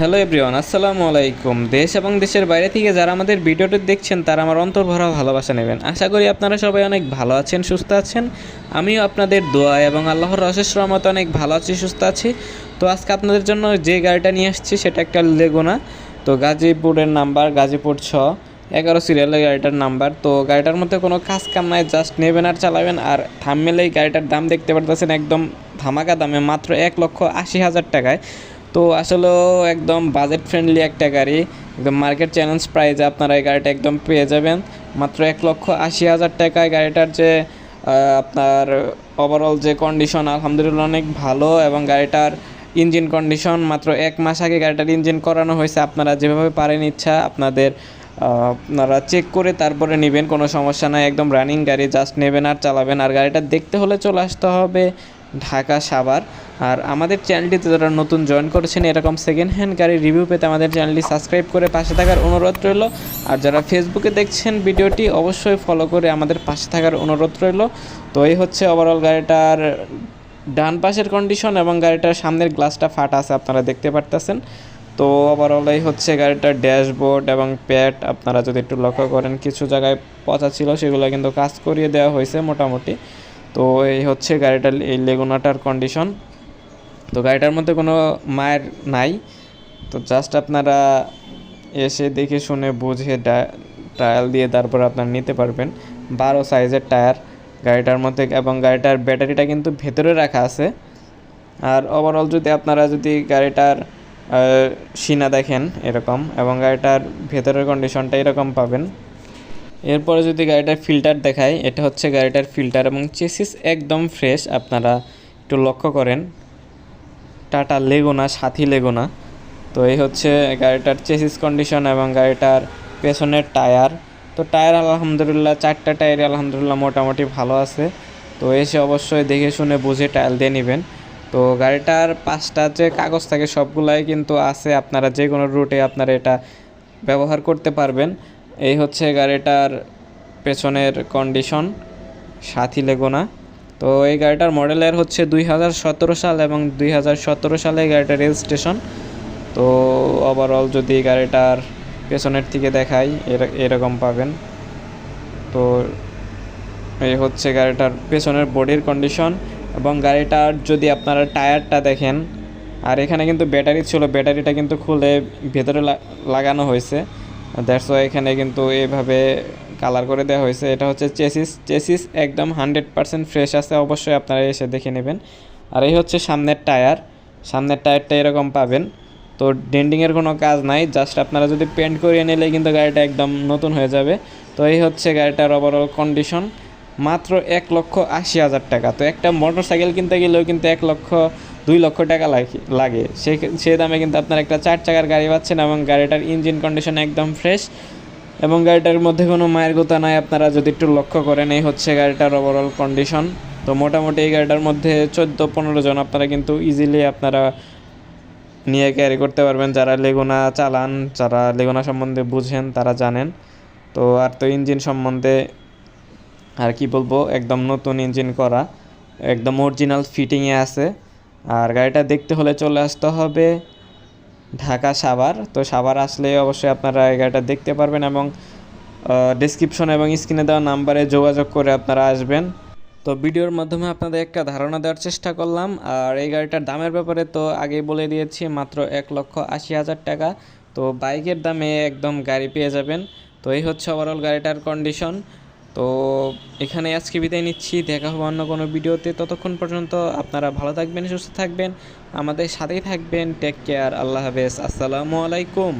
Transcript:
Hello everyone, আসসালামু আলাইকুম। দেশ এবং দেশের বাইরে থেকে যারা আমাদের ভিডিওটি দেখছেন, তারা আমার অন্তর ভরা ভালোবাসা নেবেন। আশা করি আপনারা সবাই অনেক ভালো আছেন, সুস্থ আছেন। আমিও আপনাদের দোয়া এবং আল্লাহর অশেষ রহমতে অনেক ভালো আছি, সুস্থ আছি। তো আজকে আপনাদের জন্য যে গাড়িটা নিয়ে আসছি, সেটা একটা লেগুনা। তো গাজীপুরের নাম্বার, গাজীপুর ছ, এগারো সিরিয়ালের গাড়িটার নাম্বার। তো গাড়িটার মধ্যে কোনো কাজ কাম নাই, জাস্ট নেবেন আর চালাবেন। আর থামমেলে এই গাড়িটার দাম দেখতে পারতেছেন একদম ধামাকা দামে, মাত্র এক লক্ষ আশি হাজার টাকায়। তো আসলেও একদম বাজেট ফ্রেন্ডলি একটা গাড়ি। একদম মার্কেট চ্যালেঞ্জ প্রাইজে আপনারা এই গাড়িটা একদম পেয়ে যাবেন। মাত্র এক লক্ষ আশি হাজার টাকায় গাড়িটার যে আপনার ওভারঅল যে কন্ডিশন আলহামদুলিল্লাহ অনেক ভালো এবং গাড়িটার ইঞ্জিন কন্ডিশন মাত্র এক মাস আগে গাড়িটার ইঞ্জিন করানো হয়েছে। আপনারা যেভাবে পারেন ইচ্ছা আপনাদের আপনারা চেক করে তারপরে নেবেন, কোনো সমস্যা নাই। একদম রানিং গাড়ি জাস্ট নেবেন আর চালাবেন। আর গাড়িটা দেখতে হলে চলে আসতে হবে। ঢাকা সাভার। আর আমাদের চ্যানেলটিতে যারা নতুন জয়েন করেছেন, এরকম সেকেন্ড হ্যান্ড গাড়ির রিভিউ পেতে আমাদের চ্যানেলটি সাবস্ক্রাইব করে পাশে থাকার অনুরোধ রইল। আর যারা ফেসবুকে দেখছেন ভিডিওটি, অবশ্যই ফলো করে আমাদের পাশে থাকার অনুরোধ রইল। তো এই হচ্ছে ওভারঅল গাড়িটার ডান পাশের কন্ডিশন এবং গাড়িটার সামনের গ্লাসটা ফাটা আছে, আপনারা দেখতে পারতেছেন। তো ওভারঅল এই হচ্ছে গাড়িটার ড্যাশবোর্ড এবং প্যাড আপনারা যদি একটু লক্ষ্য করেন, কিছু জায়গায় পচা ছিল, সেগুলো কিন্তু কাজ করিয়ে দেওয়া হয়েছে মোটামুটি। তো এই হচ্ছে গাড়িটার, এই লেগুনাটার কন্ডিশন তো গাড়িটার মধ্যে কোনো মায়ের নাই। তো জাস্ট আপনারা এসে দেখে শুনে বুঝে ট্রায়াল দিয়ে তারপর আপনারা নিতে পারবেন। বারো সাইজের টায়ার গাড়িটার মধ্যে এবং গাড়িটার ব্যাটারিটা কিন্তু ভেতরে রাখা আছে। আর ওভারঅল যদি আপনারা যদি গাড়িটার সিনা দেখেন এরকম এবং গাড়িটার ভেতরের কন্ডিশনটা এরকম পাবেন। এরপরে যদি গাড়িটার ফিল্টার দেখাই, এটা হচ্ছে গাড়িটার ফিল্টার এবং চেসিস একদম ফ্রেশ আপনারা একটু লক্ষ্য করেন। টাটা লেগুনা সাথী লেগুনা তো এই হচ্ছে গাড়িটার চেসিস কন্ডিশন এবং গাড়িটার পেছনের টায়ার। তো টায়ার আলহামদুলিল্লাহ, চারটা টায়ার আলহামদুলিল্লাহ মোটামুটি ভালো আছে। তো এসে অবশ্যই দেখে শুনে বুঝে টায়াল দিয়ে নেবেন। তো গাড়িটার পাঁচটা যে কাগজ থাকে, সবগুলাই কিন্তু আছে। আপনারা যে কোনো রুটে আপনারা এটা ব্যবহার করতে পারবেন। এই হচ্ছে গাড়িটার পেছনের কন্ডিশন সাথী লেগুনা। তো এই গাড়িটার মডেলের হচ্ছে দুই হাজার সতেরো সাল এবং দুই হাজার সতেরো সালে গাড়িটার রেজিস্ট্রেশন তো ওভারঅল যদি গাড়িটার পেছনের থেকে দেখাই, এর- এরকম পাবেন। তো এই হচ্ছে গাড়িটার পেছনের বডির কন্ডিশন এবং গাড়িটার যদি আপনারা টায়ারটা দেখেন, আর এখানে কিন্তু ব্যাটারি ছিল, ব্যাটারিটা কিন্তু খুলে ভেতরে লাগানো হয়েছে। দ্যাটস ওয়াই এখানে কিন্তু এইভাবে কালার করে দেওয়া হয়েছে। এটা হচ্ছে চেসিস চেসিস একদম হান্ড্রেড পারসেন্ট ফ্রেশ আছে, অবশ্যই আপনারা এসে দেখে নেবেন। আর এই হচ্ছে সামনের টায়ার সামনের টায়ারটা এরকম পাবেন। তো ডেন্ডিংয়ের কোনো কাজ নাই জাস্ট আপনারা যদি পেন্ট করিয়ে নিলে কিন্তু গাড়িটা একদম নতুন হয়ে যাবে। তো এই হচ্ছে গাড়িটার ওভারঅল কন্ডিশন মাত্র এক লক্ষ আশি হাজার টাকা। তো একটা মোটর সাইকেল কিনতে গেলেও কিন্তু এক লক্ষ দুই লক্ষ টাকা লাগে। সে সে দামে কিন্তু আপনার একটা চার চাকার গাড়ি পাচ্ছেন এবং গাড়িটার ইঞ্জিন কন্ডিশন একদম ফ্রেশ এবং গাড়িটার মধ্যে কোনো মায়ের গোতা নাই। আপনারা যদি একটু লক্ষ্য করেন, এই হচ্ছে গাড়িটার ওভারঅল কন্ডিশন তো মোটামুটি এই গাড়িটার মধ্যে চোদ্দ পনেরো জন আপনারা কিন্তু ইজিলি আপনারা নিয়ে ক্যারি করতে পারবেন। যারা লেগুনা চালান, যারা লেগুনা সম্বন্ধে বুঝেন, তারা জানেন। তো আর তো ইঞ্জিন সম্বন্ধে আর কি বলব? একদম নতুন ইঞ্জিন করা, একদম অরিজিনাল ফিটিংয়ে আছে। আর গাড়িটা দেখতে হলে চলে আসতে হবে ঢাকা সাভার। তো সাভার আসলে অবশ্যই আপনারা এই গাড়িটা দেখতে পারবেন এবং ডিসক্রিপশন এবং স্ক্রিনে দেওয়া নাম্বারে যোগাযোগ করে আপনারা আসবেন। তো ভিডিওর মাধ্যমে আপনাদের একটা ধারণা দেওয়ার চেষ্টা করলাম। আর এই গাড়িটার দামের ব্যাপারে তো আগেই বলে দিয়েছি, মাত্র এক লক্ষ আশি হাজার টাকা। তো বাইকের দামে একদম গাড়ি পেয়ে যাবেন। তো এই হচ্ছে ওভারঅল গাড়িটার কন্ডিশন তো এখানে আজকে বিদায় নিচ্ছি। দেখা হবে অন্য কোনো ভিডিওতে। ততক্ষণ পর্যন্ত আপনারা ভালো থাকবেন, সুস্থ থাকবেন। আমাদের সাথেই থাকবেন। টেক কেয়ার আল্লাহ হাফেজ। আসসালামু আলাইকুম।